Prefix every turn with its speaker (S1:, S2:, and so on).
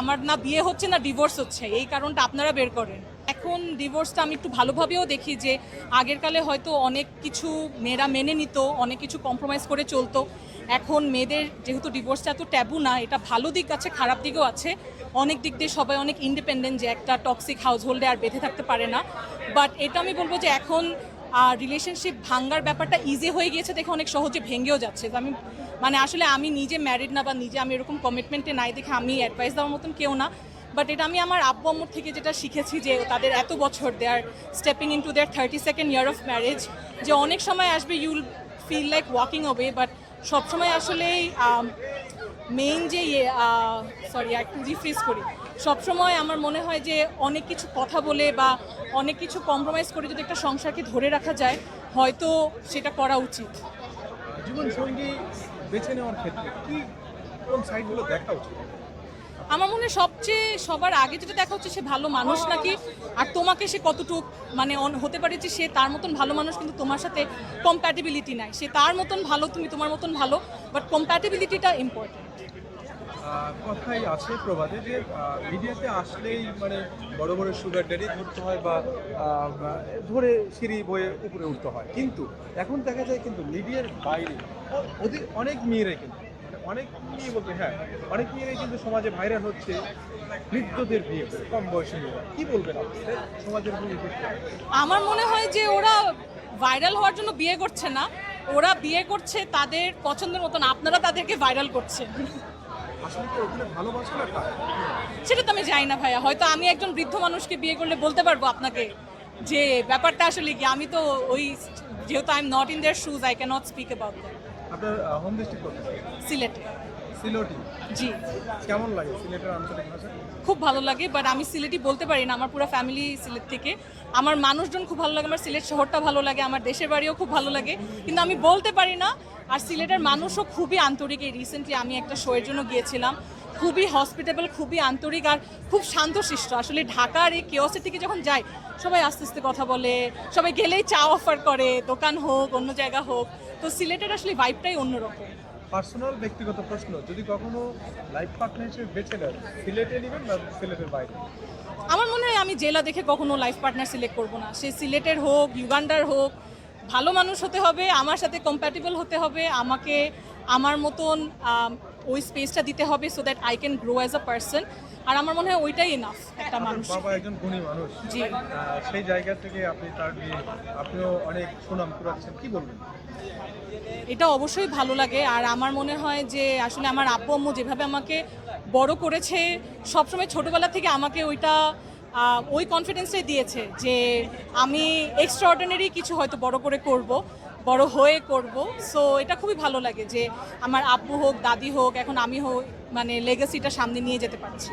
S1: আমার না বিয়ে হচ্ছে না ডিভোর্স হচ্ছে। এই কারণটা আপনারা বের করেন। এখন ডিভোর্সটা আমি একটু ভালোভাবেও দেখি যে, আগের কালে হয়তো অনেক কিছু মেয়েরা মেনে নিত, অনেক কিছু কম্প্রোমাইজ করে চলতো। এখন মেয়েদের যেহেতু ডিভোর্সটা এত ট্যাবু না, এটা ভালো দিক আছে, খারাপ দিকও আছে। অনেক দিক দিয়ে সবাই অনেক ইন্ডিপেন্ডেন্ট যে একটা টক্সিক হাউস হোল্ডে আর বেঁধে থাকতে পারে না। বাট এটা আমি বলব যে, এখন রিলেশনশিপ ভাঙ্গার ব্যাপারটা ইজি হয়ে গিয়েছে দেখে অনেক সহজে ভেঙেও যাচ্ছে। আমি মানে আসলে আমি নিজে ম্যারিড না বা নিজে আমি এরকম কমিটমেন্টে নাই দেখে আমি অ্যাডভাইস দেওয়ার মতন কেউ না। বাট এটা আমি আমার আব্বু আম্মুর থেকে যেটা শিখেছি যে তাদের এত বছর they are stepping into their thirty second year of marriage যে অনেক সময় আসবে you'll feel like walking away but সবসময় আসলেই মেইন যে ইয়ে সরি একটু রিফ্রেস করি। সবসময় আমার মনে হয় যে, অনেক কিছু কথা বলে বা অনেক কিছু কম্প্রোমাইজ করে যদি একটা সংসারকে ধরে রাখা যায়, হয়তো সেটা করা উচিত।
S2: জীবনসঙ্গী বেছে নেওয়ার ক্ষেত্রে কি কোন সাইডগুলো দেখা উচিত?
S1: আমার মনে সবচেয়ে সবার আগে যেটা দেখা হচ্ছে, সে ভালো মানুষ নাকি? আর তোমাকে সে কতটুক মানে হতে পারে যে সে তার মতন ভালো মানুষ, কিন্তু তোমার সাথে কম্প্যাটিবিলিটি নাই। সে তার মতন ভালো, তুমি তোমার মতন ভালো বাট কম্প্যাটিবিলিটিটা ইম্পর্টেন্ট
S2: কথাই আছে প্রবাদে যে মিডিয়াতে আসলেই মানে বড় বড় সুগার ড্যাডি ধরতে হয় বা ধরে সিঁড়ি বয়ে উপরে উঠতে হয়। কিন্তু এখন দেখা যায় কিন্তু মিডিয়ার বাইরে অনেক মেয়েরাই কিন্তু অনেক মেয়ে বলতে হ্যাঁ অনেক মেয়েরাই কিন্তু সমাজে ভাইরাল হচ্ছে বৃদ্ধদের বিয়ে করে কম বয়সী মেয়েরা। কি বলবেন সমাজের
S1: আমার মনে হয় যে ওরা ভাইরাল হওয়ার জন্য বিয়ে করছে না। ওরা বিয়ে করছে তাদের পছন্দের মতন আপনারা তাদেরকে ভাইরাল করছেন। সেটা তো আমি জানি না ভাইয়া হয়তো আমি একজন বৃদ্ধ মানুষকে বিয়ে করলে বলতে পারব আপনাকে যে ব্যাপারটা আসলে কি আমি তো ওই যেহেতু I am not in their shoes I can not speak about that
S2: আপনার হোম ডিস্ট্রিক্ট কোথায়?
S1: সিলেটে।
S2: সিলেটি।
S1: জি।
S2: কেমন লাগে সিলেটের আঞ্চলিক ভাষা?
S1: খুব ভালো লাগে বাট আমি সিলেটি বলতে পারি না আমার পুরো ফ্যামিলি সিলেট থেকে। আমার মানুষজন খুব ভালো লাগে আমার সিলেট শহরটা ভালো লাগে আমার দেশের বাড়িও খুব ভালো লাগে। কিন্তু আমি বলতে পারি না আর সিলেটের মানুষও খুবই আন্তরিক। এই রিসেন্টলি আমি একটা শোয়ের জন্য গিয়েছিলাম খুবই হসপিটেবল খুবই আন্তরিক আর খুব শান্তশিষ্ট। আসলে ঢাকার এই কেওসের থেকে যখন যাই সবাই আস্তে আস্তে কথা বলে সবাই গেলেই চা অফার করে দোকান হোক অন্য জায়গা হোক। তো সিলেটের আসলে ভাইবটাই অন্যরকম।
S2: পার্সোনাল ব্যক্তিগত প্রশ্ন যদি কখনো লাইফ পার্টনার হিসেবে বেছে নেন সিলেটে নেবেন না সিলেটের বাইরে?
S1: আমার মনে হয় আমি জেলা দেখে কখনো লাইফ পার্টনার সিলেক্ট করব না। সে সিলেটের হোক ইউগান্ডার হোক ভালো মানুষ হতে হবে আমার সাথে কম্প্যাটেবল হতে হবে আমাকে আমার মতন ওই স্পেসটা দিতে হবে so that I can grow as a person আর আমার মনে হয় ওইটাই ইনাফ একটা মানুষ
S2: বাবা একজন গুণী মানুষ।
S1: জি।
S2: সেই জায়গা থেকে আপনি তার বিয়ে আপনিও অনেক সুনাম কুড়াচ্ছেন। কি বলবেন?
S1: এটা অবশ্যই ভালো লাগে। আর আমার মনে হয় যে আসলে আমার আব্বু আম্মু যেভাবে আমাকে বড় করেছে সবসময় ছোটোবেলা থেকে আমাকে ওইটা ওই কনফিডেন্সটাই দিয়েছে যে আমি এক্সট্রা অর্ডিনারি কিছু হয়তো বড় করে করব। বড় হয়ে করব। সো এটা খুবই ভালো লাগে যে আমার আব্বু হোক, দাদি হোক, এখন আমি হোক মানে লেগেসিটা সামনে নিয়ে যেতে পারছি।